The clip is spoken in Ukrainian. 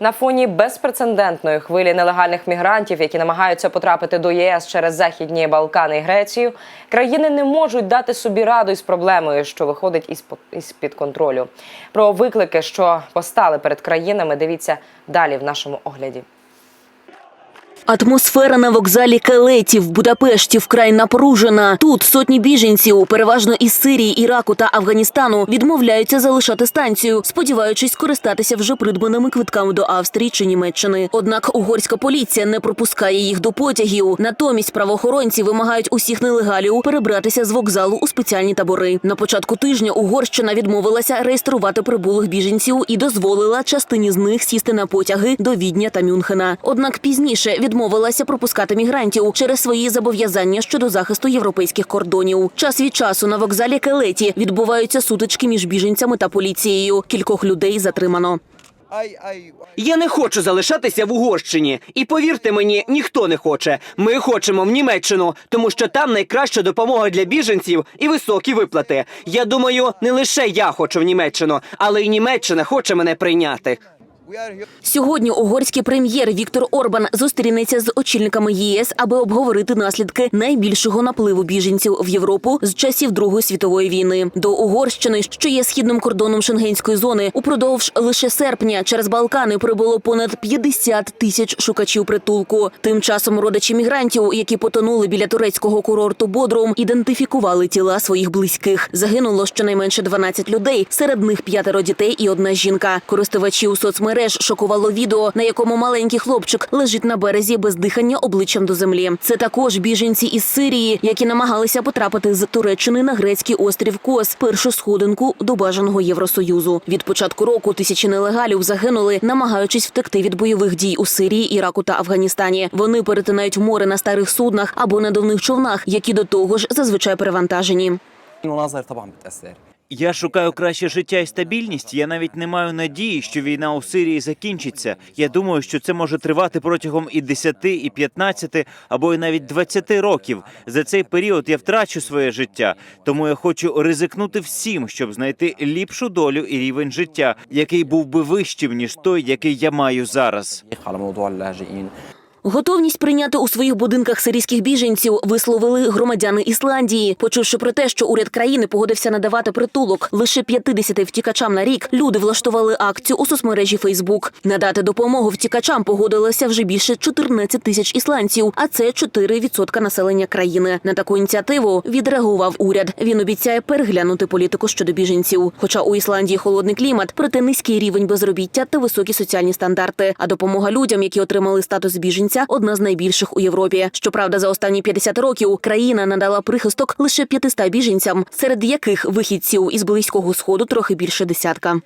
На фоні безпрецедентної хвилі нелегальних мігрантів, які намагаються потрапити до єС через західні Балкани і Грецію, країни не можуть дати собі раду із проблемою, що виходить із під контролю. Про виклики, що постали перед країнами, дивіться далі в нашому огляді. Атмосфера на вокзалі Калеті в Будапешті вкрай напружена. Тут сотні біженців, переважно із Сирії, Іраку та Афганістану, відмовляються залишати станцію, сподіваючись скористатися вже придбаними квитками до Австрії чи Німеччини. Однак угорська поліція не пропускає їх до потягів. Натомість правоохоронці вимагають усіх нелегалів перебратися з вокзалу у спеціальні табори. На початку тижня Угорщина відмовилася реєструвати прибулих біженців і дозволила частині з них сісти на потяги до Відня та Мюнхена. Однак пізніше відмовилася пропускати мігрантів через свої зобов'язання щодо захисту європейських кордонів. Час від часу на вокзалі Келеті відбуваються сутички між біженцями та поліцією. Кількох людей затримано. Я не хочу залишатися в Угорщині, і повірте мені, ніхто не хоче. Ми хочемо в Німеччину, тому що там найкраща допомога для біженців і високі виплати. Я думаю, не лише я хочу в Німеччину, але й Німеччина хоче мене прийняти. Сьогодні угорський прем'єр Віктор Орбан зустрінеться з очільниками ЄС, аби обговорити наслідки найбільшого напливу біженців в Європу з часів Другої світової війни. До Угорщини, що є східним кордоном шенгенської зони, упродовж лише серпня через Балкани прибуло понад 50 тисяч шукачів притулку. Тим часом родичі мігрантів, які потонули біля турецького курорту Бодрум, ідентифікували тіла своїх близьких. Загинуло щонайменше 12 людей, серед них п'ятеро дітей і одна жінка. Користувачі у соцмережах шокувало відео, на якому маленький хлопчик лежить на березі без дихання обличчям до землі. Це також біженці із Сирії, які намагалися потрапити з Туреччини на грецький острів Кос, першу сходинку до бажаного Євросоюзу. Від початку року тисячі нелегалів загинули, намагаючись втекти від бойових дій у Сирії, Іраку та Афганістані. Вони перетинають море на старих суднах або надувних човнах, які до того ж зазвичай перевантажені. Я шукаю краще життя і стабільність. Я навіть не маю надії, що війна у Сирії закінчиться. Я думаю, що це може тривати протягом і 10, і 15, або і навіть 20 років. За цей період я втрачу своє життя. Тому я хочу ризикнути всім, щоб знайти ліпшу долю і рівень життя, який був би вищим ніж той, який я маю зараз. Готовність прийняти у своїх будинках сирійських біженців висловили громадяни Ісландії. Почувши про те, що уряд країни погодився надавати притулок лише 50 втікачам на рік, люди влаштували акцію у соцмережі Фейсбук. Надати допомогу втікачам погодилося вже більше 14 тисяч ісландців, а це 4% населення країни. На таку ініціативу відреагував уряд. Він обіцяє переглянути політику щодо біженців. Хоча у Ісландії холодний клімат, проте низький рівень безробіття та високі соціальні стандарти. А допомога людям, які отримали статус біженця одна з найбільших у Європі. Щоправда, за останні 50 років країна надала прихисток лише 500 біженцям, серед яких вихідців із близького сходу трохи більше десятка.